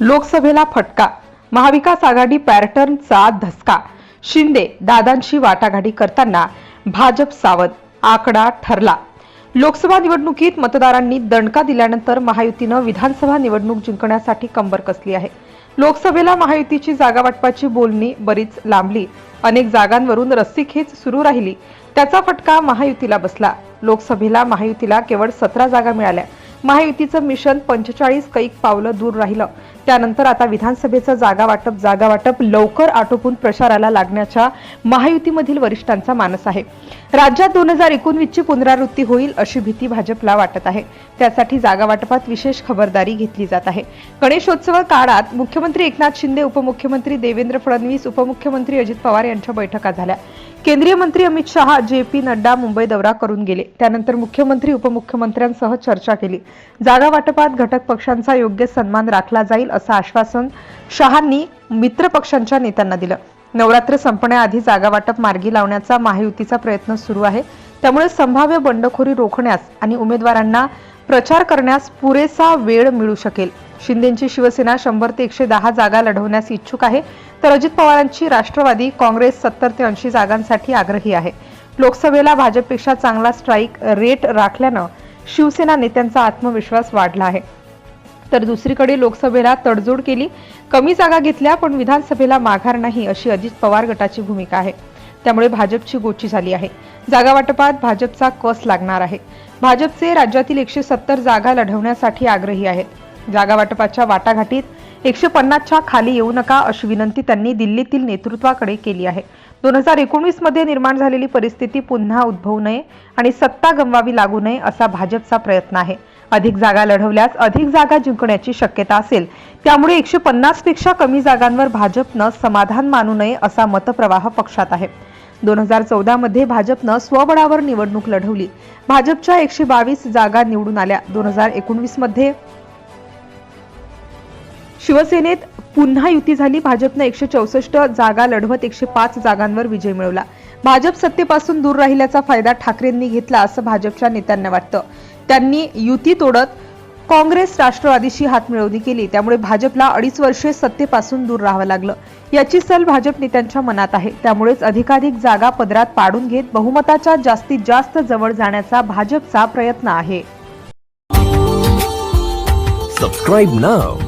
लोकसभेला फटका. महाविकास आघाडी पॅटर्नचा धसका. शिंदे दादांशी वाटाघाटी करताना भाजप सावध आकडा ठरला. लोकसभा निवडणुकीत मतदारांनी दणका दिल्यानंतर महायुतीनं विधानसभा निवडणूक जिंकण्यासाठी कंबर कसली आहे? लोकसभेला महायुतीची जागा वाटपाची बोलणी बरीच लांबली. अनेक जागांवरून रस्सीखेच सुरू राहिली. त्याचा फटका महायुतीला बसला. लोकसभेला महायुतीला केवळ सतरा जागा मिळाल्या. महायुतीचं मिशन पंचेचाळीस कैक पावलं दूर राहिलं. त्यानंतर आता विधानसभेचं जागा वाटप जागा वाटप लवकर आटोपून प्रचाराला लागण्याच्या महायुतीमधील वरिष्ठांचा मानस आहे. राज्यात दोन हजार एकोणवीसची पुनरावृत्ती होईल अशी भीती भाजपला वाटत आहे. त्यासाठी जागा वाटपात विशेष खबरदारी घेतली जात आहे. गणेशोत्सव काळात मुख्यमंत्री एकनाथ शिंदे उपमुख्यमंत्री देवेंद्र फडणवीस उपमुख्यमंत्री अजित पवार यांच्या बैठका झाल्या. केंद्रीय मंत्री अमित शहा जे पी नड्डा मुंबई दौरा करून गेले. त्यानंतर मुख्यमंत्री उपमुख्यमंत्र्यांसह चर्चा केली. जागा वाटपात घटक पक्षांचा योग्य सन्मान राखला जाईल असं आश्वासन शहांनी मित्र पक्षांच्या नेत्यांना दिलं. नवरात्र संपण्याआधी जागा वाटप मार्गी लावण्याचा महायुतीचा प्रयत्न सुरू आहे. त्यामुळे संभाव्य बंडखोरी रोखण्यास आणि उमेदवारांना प्रचार करण्यास पुरेसा वेळ मिळू शकेल. शिंदेची शिवसेना शंभर ते एकशे दहा जागा लढवण्यास इच्छुक आहे. तर अजित पवारांची राष्ट्रवादी काँग्रेस सत्तर ते ऐंशी जागांसाठी आग्रही आहे. लोकसभेला भाजपपेक्षा चांगला स्ट्राईक रेट राखल्यानं शिवसेना नेत्यांचा आत्मविश्वास वाढला आहे. तर दुसरीकडे लोकसभेला तडजोड केली कमी जागा घेतल्या पण विधानसभेला माघार नाही अशी अजित पवार गटाची भूमिका आहे. त्यामुळे भाजपची गोची झाली आहे. जागा वाटपात भाजपचा कस लागणार आहे. भाजपचे राज्यातील एकशे सत्तर जागा लढवण्यासाठी आग्रही आहेत. जागा वाटपाच्या वाटाघाटीत एकशे पन्नासच्या खाली येऊ नका अशी विनंती त्यांनी दिल्लीतील नेतृत्वाकडे केली आहे. दोन हजार एकोणीसमध्ये निर्माण झालेली परिस्थिती पुन्हा उद्भवू नये आणि सत्ता गमवावी लागू नये असा भाजपचा प्रयत्न आहे. अधिक जागा लढवल्यास अधिक जागा जिंकण्याची शक्यता असेल. त्यामुळे एकशे पन्नासपेक्षा कमी जागांवर भाजपनं समाधान मानू नये असा मतप्रवाह पक्षात आहे. दोन हजार चौदा मध्ये भाजपनं स्वबळावर निवडणूक लढवली. भाजपच्या एकशे बावीस जागा निवडून आल्या. दोन हजार एकोणवीसमध्ये शिवसेनेत पुन्हा युती झाली भाजपनं एकशे चौसष्ट जागा लढवत एकशे पाच जागांवर विजय मिळवला. भाजप सत्तेपासून दूर राहिल्याचा फायदा ठाकरेंनी घेतला असं भाजपच्या नेत्यांना वाटतं. त्यांनी युती तोडत काँग्रेस राष्ट्रवादीशी हातमिळवणी केली त्यामुळे भाजपला अडीच वर्षे सत्तेपासून दूर राहावं लागलं. याची सल भाजप नेत्यांच्या मनात आहे. त्यामुळेच अधिकाधिक जागा पदरात पाडून घेत बहुमताच्या जास्तीत जास्त जवळ जाण्याचा भाजपचा प्रयत्न आहे. सबस्क्राईब नाव